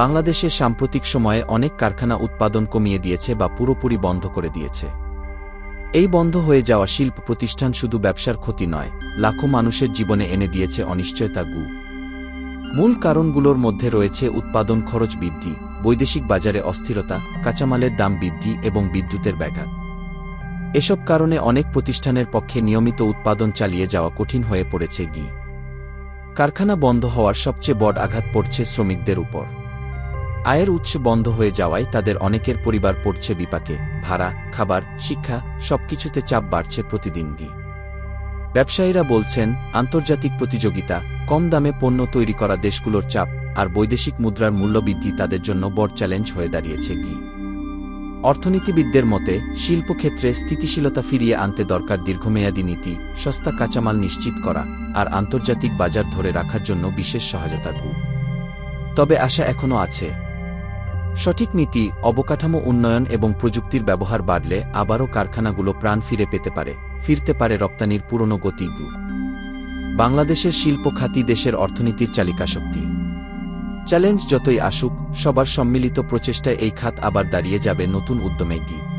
বাংলাদেশে সাম্প্রতিক সময়ে অনেক কারখানা উৎপাদন কমিয়ে দিয়েছে বা পুরোপুরি বন্ধ করে দিয়েছে। এই বন্ধ হয়ে যাওয়া শিল্প প্রতিষ্ঠান শুধু ব্যবসার ক্ষতি নয়, লাখো মানুষের জীবনে এনে দিয়েছে অনিশ্চয়তা গু। মূল কারণগুলোর মধ্যে রয়েছে উৎপাদন খরচ বৃদ্ধি, বৈদেশিক বাজারে অস্থিরতা, কাঁচামালের দাম বৃদ্ধি এবং বিদ্যুতের ব্যাঘাত। এসব কারণে অনেক প্রতিষ্ঠানের পক্ষে নিয়মিত উৎপাদন চালিয়ে যাওয়া কঠিন হয়ে পড়েছে গি। কারখানা বন্ধ হওয়ার সবচেয়ে বড় আঘাত পড়ছে শ্রমিকদের উপর। আয়ের উৎস বন্ধ হয়ে যাওয়ায় তাদের অনেকের পরিবার পড়ছে বিপাকে। ভাড়া, খাবার, শিক্ষা, সবকিছুতে চাপ বাড়ছে প্রতিদিন গি ব্যবসায়ীরা বলছেন, আন্তর্জাতিক প্রতিযোগিতা, কম দামে পণ্য তৈরি করা দেশগুলোর চাপ আর বৈদেশিক মুদ্রার মূল্যবৃদ্ধি তাদের জন্য বড় চ্যালেঞ্জ হয়ে দাঁড়িয়েছে গি অর্থনীতিবিদদের মতে, শিল্পক্ষেত্রে স্থিতিশীলতা ফিরিয়ে আনতে দরকার দীর্ঘমেয়াদী নীতি, সস্তা কাঁচামাল নিশ্চিত করা আর আন্তর্জাতিক বাজার ধরে রাখার জন্য বিশেষ সহায়তা তবে আশা এখনও আছে। সঠিক নীতি, অবকাঠামো উন্নয়ন এবং প্রযুক্তির ব্যবহার বাড়লে আবারও কারখানাগুলো প্রাণ ফিরে পেতে পারে, ফিরতে পারে রপ্তানির পুরনো গতি। বাংলাদেশের শিল্প খাতি দেশের অর্থনীতির চালিকা শক্তি চ্যালেঞ্জ যতই আসুক, সবার সম্মিলিত প্রচেষ্টায় এই খাত আবার দাঁড়িয়ে যাবে নতুন উদ্যমে গিয়ে।